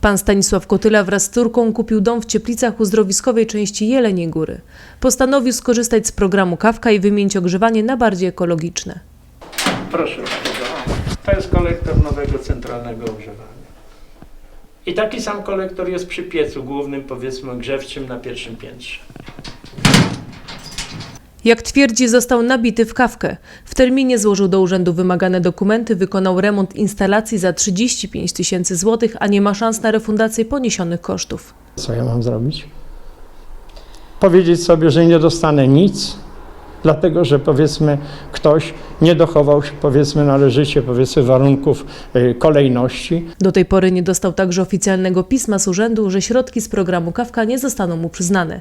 Pan Stanisław Kotyla wraz z córką kupił dom w Cieplicach uzdrowiskowej części Jeleniej Góry. Postanowił skorzystać z programu Kawka i wymienić ogrzewanie na bardziej ekologiczne. Proszę bardzo. To jest kolektor nowego centralnego ogrzewania. I taki sam kolektor jest przy piecu głównym, powiedzmy, grzewczym na pierwszym piętrze. Jak twierdzi, został nabity w kawkę. W terminie złożył do urzędu wymagane dokumenty, wykonał remont instalacji za 35 tysięcy złotych, a nie ma szans na refundację poniesionych kosztów. Co ja mam zrobić? Powiedzieć sobie, że nie dostanę nic, dlatego że powiedzmy ktoś nie dochował się powiedzmy należycie powiedzmy warunków y, kolejności. Do tej pory nie dostał także oficjalnego pisma z urzędu, że środki z programu Kawka nie zostaną mu przyznane.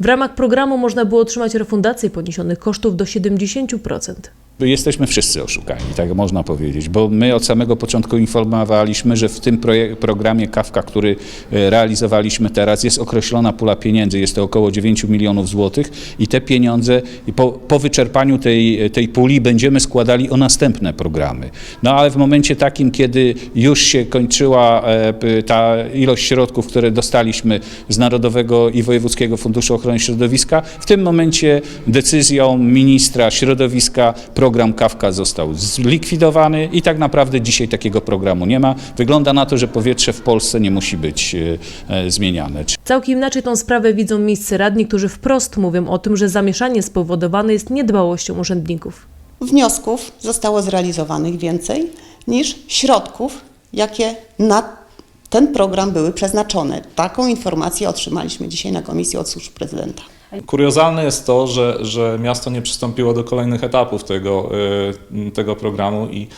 W ramach programu można było otrzymać refundację poniesionych kosztów do 70%. Jesteśmy wszyscy oszukani, tak można powiedzieć, bo my od samego początku informowaliśmy, że w tym programie Kawka, który e, realizowaliśmy teraz, jest określona pula pieniędzy, jest to około 9 milionów złotych i te pieniądze po, po wyczerpaniu tej, tej puli będziemy składali o następne programy. No ale w momencie takim, kiedy już się kończyła e, ta ilość środków, które dostaliśmy z Narodowego i Wojewódzkiego Funduszu Ochrony Środowiska, w tym momencie decyzją ministra środowiska program Kawka został zlikwidowany i tak naprawdę dzisiaj takiego programu nie ma. Wygląda na to, że powietrze w Polsce nie musi być e, e, zmieniane. Całkiem inaczej tą sprawę widzą miejscy radni, którzy wprost mówią o tym, że zamieszanie spowodowane jest niedbałością urzędników. wniosków zostało zrealizowanych więcej niż środków, jakie na ten program były przeznaczone. Taką informację otrzymaliśmy dzisiaj na komisji od służb prezydenta. Kuriozalne jest to, że, że miasto nie przystąpiło do kolejnych etapów tego, y, tego programu i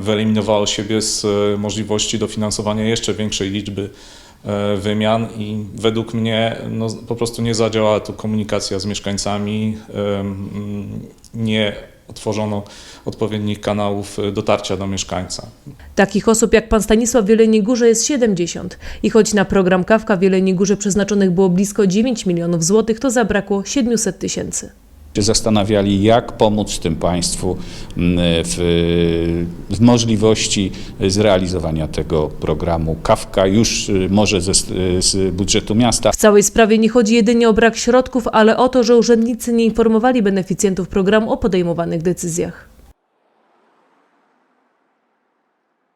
wyeliminowało siebie z y, możliwości dofinansowania jeszcze większej liczby y, wymian i według mnie no, po prostu nie zadziałała tu komunikacja z mieszkańcami, nie otworzono odpowiednich kanałów y, dotarcia do mieszkańca. Takich osób jak pan Stanisław w Jeleniej Górze jest 70 i choć na program Kawka w Jeleniej Górze przeznaczonych było blisko 9 milionów złotych, to zabrakło 700 tysięcy. Się zastanawiali, jak pomóc tym państwu m, w, w możliwości zrealizowania tego programu Kawka już y, może ze, z budżetu miasta. W całej sprawie nie chodzi jedynie o brak środków, ale o to, że urzędnicy nie informowali beneficjentów programu o podejmowanych decyzjach.